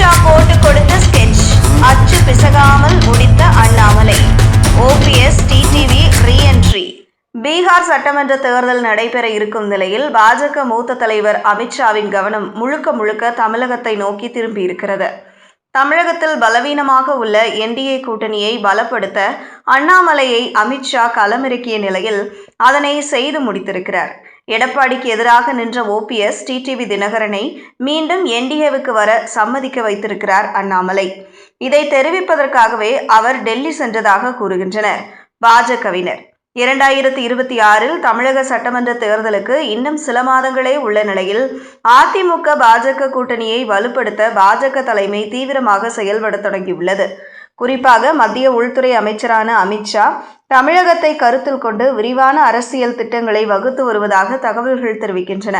அமித்ஷா போட்டு கொடுத்த ஸ்கெட்ச் அச்சு பிசகாமல் முடித்த Annamalai. OPS TTV re-entry Bihar சட்டமன்ற தேர்தல் நடைபெற இருக்கும் நிலையில் பாஜக மூத்த தலைவர் அமித்ஷாவின் கவனம் முழுக்க முழுக்க தமிழகத்தை நோக்கி திரும்பியிருக்கிறது தமிழகத்தில் பலவீனமாக உள்ள என்டிஏ கூட்டணியை பலப்படுத்த அண்ணாமலையை அமித்ஷா களமிறக்கிய நிலையில் அதனை செய்து முடித்திருக்கிறார். எடப்பாடிக்கு எதிராக நின்ற ஓபிஎஸ் டிடிவி தினகரனை மீண்டும் என்டிஏவுக்கு வர சம்மதிக்க வைத்திருக்கிறார் அண்ணாமலை. இதை தெரிவிப்பதற்காகவே அவர் டெல்லி சென்றதாக கூறுகின்றனர். பாஜகவினர். இரண்டாயிரத்தி இருபத்தி ஆறில் தமிழக சட்டமன்ற தேர்தலுக்கு இன்னும் சில மாதங்களே உள்ள நிலையில் அதிமுக பாஜக கூட்டணியை வலுப்படுத்த பாஜக தலைமை தீவிரமாக செயல்பட தொடங்கியுள்ளது. குறிப்பாக மத்திய உள்துறை அமைச்சரான அமித்ஷா தமிழகத்தை கருத்தில் கொண்டு விரிவான அரசியல் திட்டங்களை வகுத்து வருவதாக தகவல்கள் தெரிவிக்கின்றன.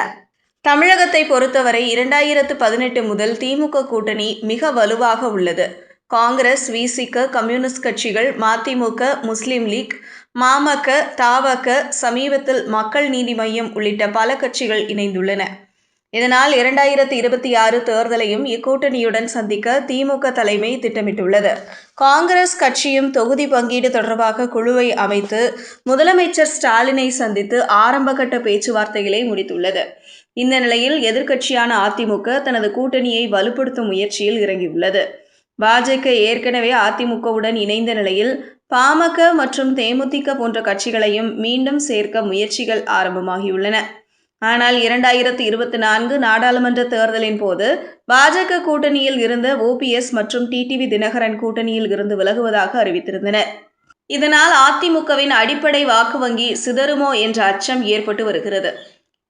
தமிழகத்தை பொறுத்தவரை இரண்டாயிரத்து பதினெட்டு முதல் திமுக கூட்டணி மிக வலுவாக உள்ளது. காங்கிரஸ் விசிக கம்யூனிஸ்ட் கட்சிகள் மதிமுக முஸ்லீம் லீக் மாமக தாவக சமீபத்தில் மக்கள் நீதி மையம் உள்ளிட்ட பல கட்சிகள் இணைந்துள்ளன. இதனால் இரண்டாயிரத்தி இருபத்தி ஆறு தேர்தலையும் இக்கூட்டணியுடன் சந்திக்க திமுக தலைமை திட்டமிட்டுள்ளது. காங்கிரஸ் கட்சியும் தொகுதி பங்கீடு தொடர்பாக குழுவை அமைத்து முதலமைச்சர் ஸ்டாலினை சந்தித்து ஆரம்பகட்ட பேச்சுவார்த்தைகளை முடித்துள்ளது. இந்த நிலையில் எதிர்க்கட்சியான அதிமுக தனது கூட்டணியை வலுப்படுத்தும் முயற்சியில் இறங்கியுள்ளது. பாஜக ஏற்கனவே அதிமுகவுடன் இணைந்த நிலையில் பாமக மற்றும் தேமுதிக போன்ற கட்சிகளையும் மீண்டும் சேர்க்க முயற்சிகள் ஆரம்பமாகியுள்ளன. ஆனால் இரண்டாயிரத்தி இருபத்தி நான்கு நாடாளுமன்ற தேர்தலின் போது பாஜக கூட்டணியில் இருந்த ஓபிஎஸ் மற்றும் டிடிவி தினகரன் கூட்டணியில் இருந்து விலகுவதாக அறிவித்திருந்தனர் இதனால் அதிமுகவின் அடிப்படை வாக்கு வங்கி சிதறுமோ என்ற அச்சம் ஏற்பட்டு வருகிறது.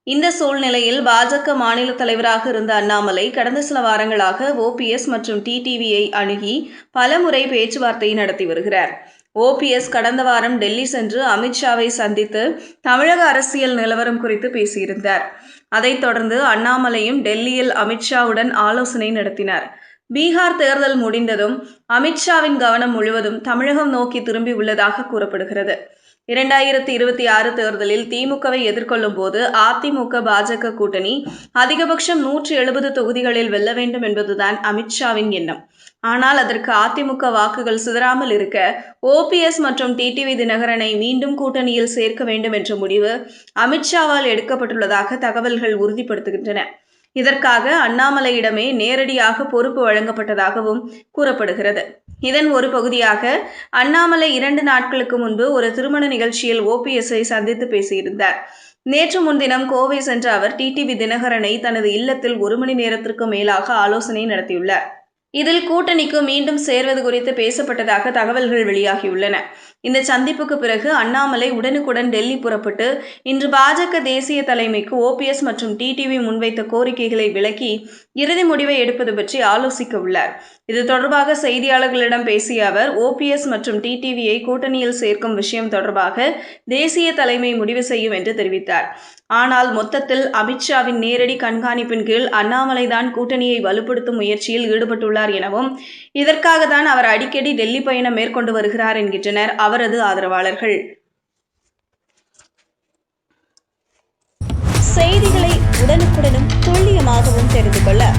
இந்த சூழ்நிலையில் பாஜக மாநில தலைவராக இருந்த அண்ணாமலை கடந்த சில வாரங்களாக ஓபிஎஸ் மற்றும் டிடிவியை அணுகி பலமுறை பேச்சுவார்த்தை நடத்தி வருகிறார். ஓபிஎஸ் கடந்த வாரம் டெல்லி சென்று அமித்ஷாவை சந்தித்து தமிழக அரசியல் நிலவரம் குறித்து பேசியிருந்தார். அதைத் தொடர்ந்து அண்ணாமலையும் டெல்லியில் அமித்ஷாவுடன் ஆலோசனை நடத்தினார். பீகார் தேர்தல் முடிந்ததும் அமித்ஷாவின் கவனம் முழுவதும் தமிழகம் நோக்கி திரும்பி உள்ளதாக கூறப்படுகிறது. இரண்டாயிரத்தி இருபத்தி ஆறு தேர்தலில் திமுகவை எதிர்கொள்ளும் போது அதிமுக பாஜக கூட்டணி அதிகபட்சம் நூற்றி எழுபது தொகுதிகளில் வெல்ல வேண்டும் என்பதுதான் அமித்ஷாவின் எண்ணம். ஆனால் அதற்கு அதிமுக வாக்குகள் சிதறாமல் இருக்க ஓபிஎஸ் மற்றும் டிடிவி தினகரனை மீண்டும் கூட்டணியில் சேர்க்க வேண்டும் என்ற முடிவு அமித்ஷாவால் எடுக்கப்பட்டுள்ளதாக தகவல்கள் உறுதிப்படுத்துகின்றன. இதற்காக அண்ணாமலையிடமே நேரடியாக பொறுப்பு வழங்கப்பட்டதாகவும் கூறப்படுகிறது. இதன் ஒரு பகுதியாக அண்ணாமலை இரண்டு நாட்களுக்கு முன்பு ஒரு திருமண நிகழ்ச்சியில் ஓபிஎஸ்ஐ சந்தித்து பேசியிருந்தார். நேற்று முன்தினம் கோவை சென்ற அவர் டிடிவி தினகரனை தனது இல்லத்தில் ஒரு மணி நேரத்திற்கு மேலாக ஆலோசனை நடத்தியுள்ளார். இதில் கூட்டணிக்கு மீண்டும் சேர்வது குறித்து பேசப்பட்டதாக தகவல்கள் வெளியாகியுள்ளன. இந்த சந்திப்புக்கு பிறகு அண்ணாமலை உடனுக்குடன் டெல்லி புறப்பட்டு இன்று பாஜக தேசிய தலைமைக்கு ஓபிஎஸ் மற்றும் டிடிவி முன்வைத்த கோரிக்கைகளை விளக்கி இறுதி முடிவை எடுப்பது பற்றி ஆலோசிக்க உள்ளார். இது தொடர்பாக செய்தியாளர்களிடம் பேசிய அவர் ஓபிஎஸ் மற்றும் டிடிவியை கூட்டணியில் சேர்க்கும் விஷயம் தொடர்பாக தேசிய தலைமை முடிவு செய்யும் என்று தெரிவித்தார். ஆனால் மொத்தத்தில் அமித்ஷாவின் நேரடி கண்காணிப்பின் கீழ் அண்ணாமலைதான் கூட்டணியை வலுப்படுத்தும் முயற்சியில் ஈடுபட்டுள்ளார். எனவும் இதற்காக தான் அவர் அடிக்கடி டெல்லி பயணம் மேற்கொண்டு வருகிறார் என்கின்றனர் அவரது ஆதரவாளர்கள். செய்திகளை உடனுக்குடனும் துல்லியமாகவும் தெரிந்து கொள்ள